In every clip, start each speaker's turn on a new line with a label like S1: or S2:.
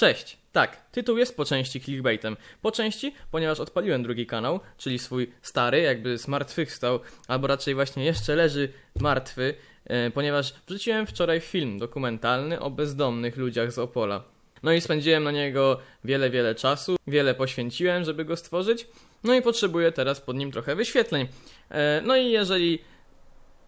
S1: Cześć! Tak, tytuł jest po części clickbaitem. Po części, ponieważ odpaliłem drugi kanał, czyli swój stary, jakby zmartwychwstał, albo raczej właśnie jeszcze leży martwy, e, ponieważ wrzuciłem wczoraj film dokumentalny o bezdomnych ludziach z Opola. No i spędziłem na niego wiele, wiele czasu, wiele poświęciłem, żeby go stworzyć, no i potrzebuję teraz pod nim trochę wyświetleń. E, no i jeżeli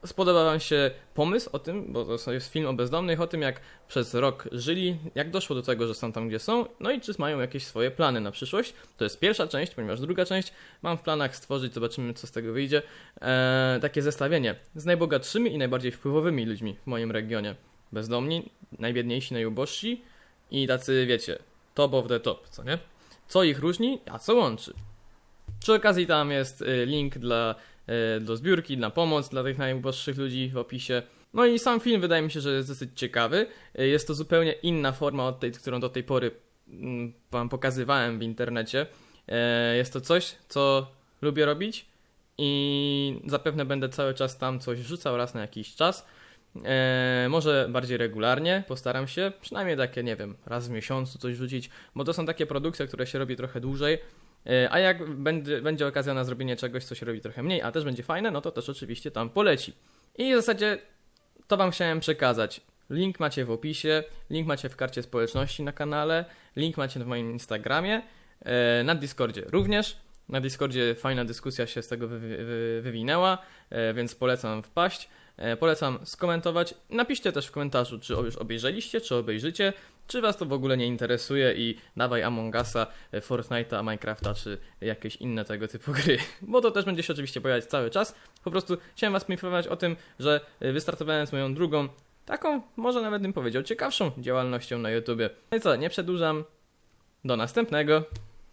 S1: spodoba Wam się pomysł o tym, bo to jest film o bezdomnych, o tym jak przez rok żyli, jak doszło do tego, że są tam, gdzie są, no i czy mają jakieś swoje plany na przyszłość. To jest pierwsza część, ponieważ druga część mam w planach stworzyć, zobaczymy co z tego wyjdzie, e, takie zestawienie z najbogatszymi i najbardziej wpływowymi ludźmi w moim regionie. Bezdomni, najbiedniejsi, najubożsi i tacy, wiecie, top of the top, co nie? Co ich różni, a co łączy. Przy okazji tam jest y, link dla, do zbiórki, na pomoc dla tych najuboższych ludzi w opisie. No i sam film wydaje mi się, że jest dosyć ciekawy. Y, Jest to zupełnie inna forma od tej, którą do tej pory mm, wam pokazywałem w internecie. E, Jest to coś, co lubię robić i zapewne będę cały czas tam coś wrzucał raz na jakiś czas. E, może bardziej regularnie, postaram się, przynajmniej takie, nie wiem, raz w miesiącu coś rzucić, bo to są takie produkcje, które się robi trochę dłużej. E, A jak będzie, będzie okazja na zrobienie czegoś, co się robi trochę mniej, a też będzie fajne, no to też oczywiście tam poleci. I w zasadzie to Wam chciałem przekazać. Link macie w opisie, link macie w karcie społeczności na kanale, link macie w moim Instagramie, e, na Discordzie również. Na Discordzie fajna dyskusja się z tego wy, wy, wywinęła, e, więc polecam wpaść. E, Polecam skomentować. Napiszcie też w komentarzu, czy już obejrzeliście, czy obejrzycie, czy was to w ogóle nie interesuje i dawaj Among Usa, e, Fortnite'a, Minecrafta, czy jakieś inne tego typu gry. Bo to też będzie się oczywiście pojawiać cały czas. Po prostu chciałem was poinformować o tym, że wystartowałem z moją drugą, taką, może nawet bym powiedział, ciekawszą działalnością na YouTubie. No i co, nie przedłużam. Do następnego.